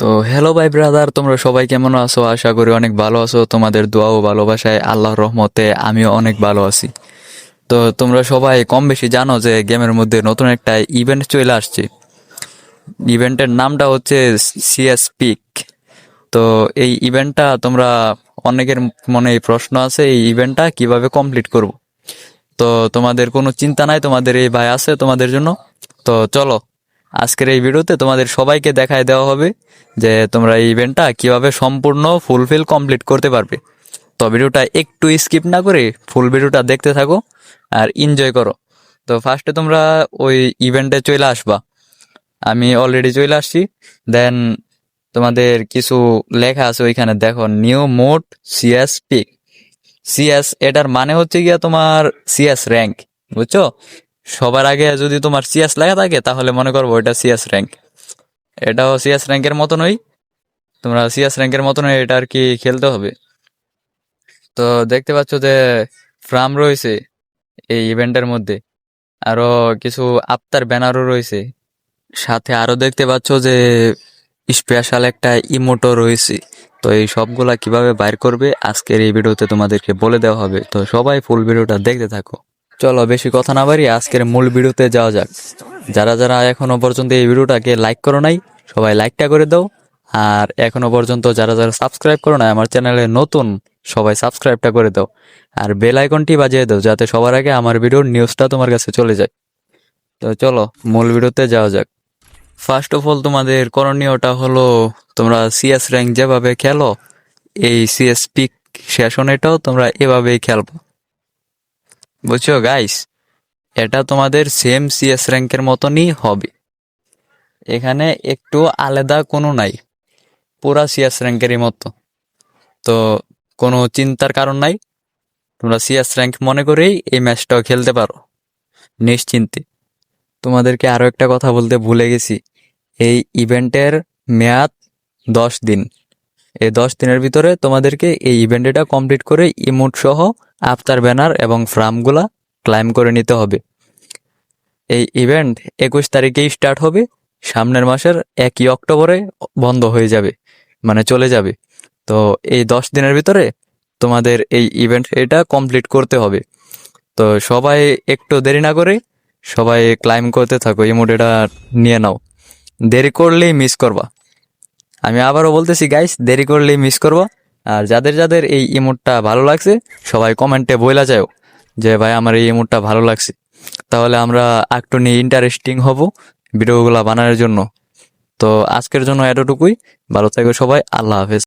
তো হ্যালো ভাই ব্রাদার তোমরা সবাই কেমন আছো? আশা করি অনেক ভালো আছো। তোমাদের দোয়া ও ভালোবাসায়, আল্লাহর রহমতে আমিও অনেক ভালো আছি। তো তোমরা সবাই কম বেশি জানো যে গেমের মধ্যে নতুন একটা ইভেন্ট চলে আসছে। ইভেন্টের নামটা হচ্ছে সিএস পিক তো এই ইভেন্টটা তোমরা অনেকের মনে প্রশ্ন আছে, এই ইভেন্টটা কীভাবে কমপ্লিট করব? তো তোমাদের কোনো চিন্তা নাই, তোমাদের এই ভাই আছে তোমাদের জন্য। তো চলো আজকের এই ভিডিওতে তোমাদের সবাইকে দেখায় দেওয়া হবে যে তোমরা এই ইভেন্টটা কীভাবে সম্পূর্ণ ফুলফিল কমপ্লিট করতে পারবে। তো ভিডিওটা একটু স্কিপ না করে ফুল ভিডিওটা দেখতে থাকো আর এনজয় করো। তো ফার্স্টে তোমরা ওই ইভেন্টে চলে আসবা। আমি অলরেডি চলে আসছি। দেন তোমাদের কিছু লেখা আছে ওইখানে। দেখো নিউ মোট সিএস পিক সিএস এটার মানে হচ্ছে গিয়া তোমার সিএস র্যাঙ্ক বুঝছ? সবার আগে যদি তোমার সিএস লেখা থাকে, তাহলে মনে করব এটা সিএস র্যাঙ্ক এটাও সিএস র্যাঙ্কের মতনই। তোমরা সিএস র্যাঙ্কের মতনই এটা আর কি খেলতে হবে। তো দেখতে পাচ্ছ যে ফ্রাম রয়েছে এই ইভেন্টের মধ্যে। আরও কিছু আফতার ব্যানারও রয়েছে। সাথে আরও দেখতে পাচ্ছ যে স্পেশাল একটা ইমোটো রয়েছে। তো এই সবগুলা কীভাবে বাইর করবে, আজকের এই ভিডিওতে তোমাদেরকে বলে দেওয়া হবে। তো সবাই ফুল ভিডিওটা দেখতে থাকো। চলো বেশি কথা না বাড়ি আজকের মূল ভিডিওতে যাওয়া যাক। যারা যারা এখনও পর্যন্ত এই ভিডিওটাকে লাইক করো নাই, সবাই লাইকটা করে দাও। আর এখনও পর্যন্ত যারা যারা সাবস্ক্রাইব করো না আমার চ্যানেলে নতুন, সবাই সাবস্ক্রাইবটা করে দাও। আর বেল আইকনটি বাজিয়ে দাও, যাতে সবার আগে আমার ভিডিওর নিউজটা তোমার কাছে চলে যায়। তো চলো, মূল ভিডিওতে যাওয়া যাক। ফার্স্ট অফ অল তোমাদের করণীয়টা হলো, তোমরা সিএস র্যাঙ্ক যেভাবে খেলো, এই সিএস পিক সেশনেটাও তোমরা এভাবেই খেলব। বুঝছ গাইস এটা তোমাদের সেম সিএস র্যাঙ্কের মতনই হবে। এখানে একটু আলাদা কোনো নাই, পুরা সিএস র্যাঙ্কেরই মতো। তো কোনো চিন্তার কারণ নাই, তোমরা সিএস র্যাঙ্ক মনে করেই এই ম্যাচটাও খেলতে পারো, নিশ্চিন্তে। তোমাদেরকে আরও একটা কথা বলতে ভুলে গেছি, এই ইভেন্টের মেয়াদ দশ দিন। এই দশ দিনের ভিতরে তোমাদেরকে এই ইভেন্টটা কমপ্লিট করে ইমোট সহ আফতার ব্যানার এবং ফ্রামগুলা ক্লাইম করে নিতে হবে। এই ইভেন্ট একুশ তারিখেই স্টার্ট হবে, সামনের মাসের একই অক্টোবরে বন্ধ হয়ে যাবে মানে চলে যাবে। তো এই দশ দিনের ভিতরে তোমাদের এই ইভেন্ট এটা কমপ্লিট করতে হবে। তো সবাই একটু দেরি না করে সবাই ক্লাইম করতে থাকো ইমোট এটা নিয়ে নাও। দেরি করলেই মিস করবা। আমি আবারও বলতেছি গাইস দেরি করলে মিস করব। আর যাদের যাদের এই ইমোটটা ভালো লাগছে, সবাই কমেন্টে বইলা যাও যে, ভাই, আমার এই ইমোটটা ভালো লাগছে। তাহলে আমরা একটু নিয়ে ইন্টারেস্টিং হব ভিডিওগুলো বানানোর জন্য। তো আজকের জন্য এতটুকুই। ভালো থাকবে সবাই। আল্লাহ হাফেজ।